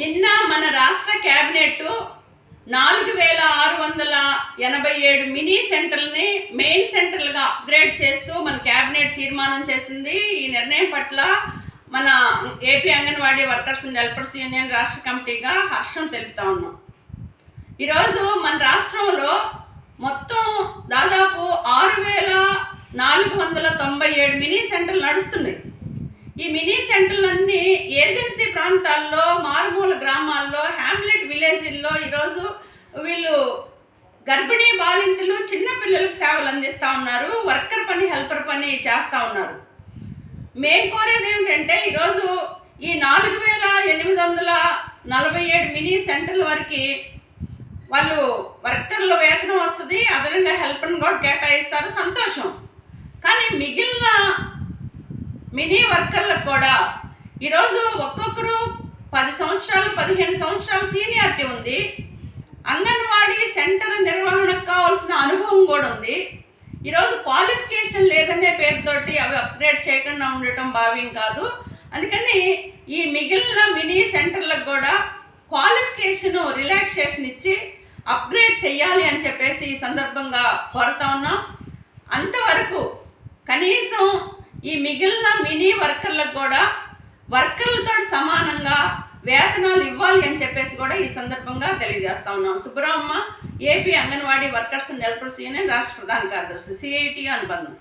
నిన్న మన రాష్ట్ర కేబినెట్ నాలుగు వేల ఆరు వందల ఎనభై ఏడు మినీ సెంటర్ని మెయిన్ సెంటర్లుగా అప్గ్రేడ్ చేస్తూ మన కేబినెట్ తీర్మానం చేసింది. ఈ నిర్ణయం పట్ల మన AP anganwadi workers and helpers union రాష్ట్ర కమిటీగా హర్షం తెలుపుతా ఉన్నాం. ఈరోజు మన రాష్ట్రంలో మొత్తం దాదాపు ఆరు వేల నాలుగు వందల తొంభై ఏడు మినీ సెంటర్లు నడుస్తున్నాయి. ఈ మినీ సెంటర్లన్నీ ఏజెన్సీ ప్రాంతాల్లో మా గ్రామాల్లో హ్యామ్లెట్ విలేజ్ల్లో ఈరోజు వీళ్ళు గర్భిణీ బాలింతలు చిన్న పిల్లలకు సేవలు అందిస్తూ ఉన్నారు వర్కర్ పని హెల్పర్ పని చేస్తూ ఉన్నారు. మేము కోరేది ఏమిటంటే ఈరోజు ఈ నాలుగు వేల ఎనిమిది వందల నలభై ఏడు మినీ సెంటర్ల వరకు వాళ్ళు వర్కర్ల వేతనం వస్తుంది అదనంగా హెల్ప్ని కూడా కేటాయిస్తారు సంతోషం. కానీ మిగిలిన మినీ వర్కర్లకు కూడా ఈరోజు ఒక్కొక్కరు పది సంవత్సరాలు పదిహేను సంవత్సరాలు సీనియారిటీ ఉంది. అంగన్వాడీ సెంటర్ నిర్వహణకు కావాల్సిన అనుభవం కూడా ఉంది. ఈరోజు క్వాలిఫికేషన్ లేదనే పేరుతోటి అవి అప్గ్రేడ్ చేయకుండా ఉండటం భావ్యం కాదు. అందుకని ఈ మిగిలిన మినీ సెంటర్లకు కూడా క్వాలిఫికేషన్ రిలాక్సేషన్ ఇచ్చి అప్గ్రేడ్ చేయాలి అని చెప్పేసి ఈ సందర్భంగా కోరుతా ఉన్నాం. అంతవరకు కనీసం ఈ మిగిలిన మినీ వర్కర్లకు కూడా వర్కర్లతో సమానంగా వేతనాలు ఇవ్వాలి అని చెప్పేసి కూడా ఈ సందర్భంగా తెలియజేస్తా ఉన్నాం. సుబ్బరామ్మ ఏపీ అంగన్వాడీ వర్కర్స్ నెలకొల్సి అనే యూనియన్ రాష్ట్ర ప్రధాన కార్యదర్శి సిఐటి అనుబంధం.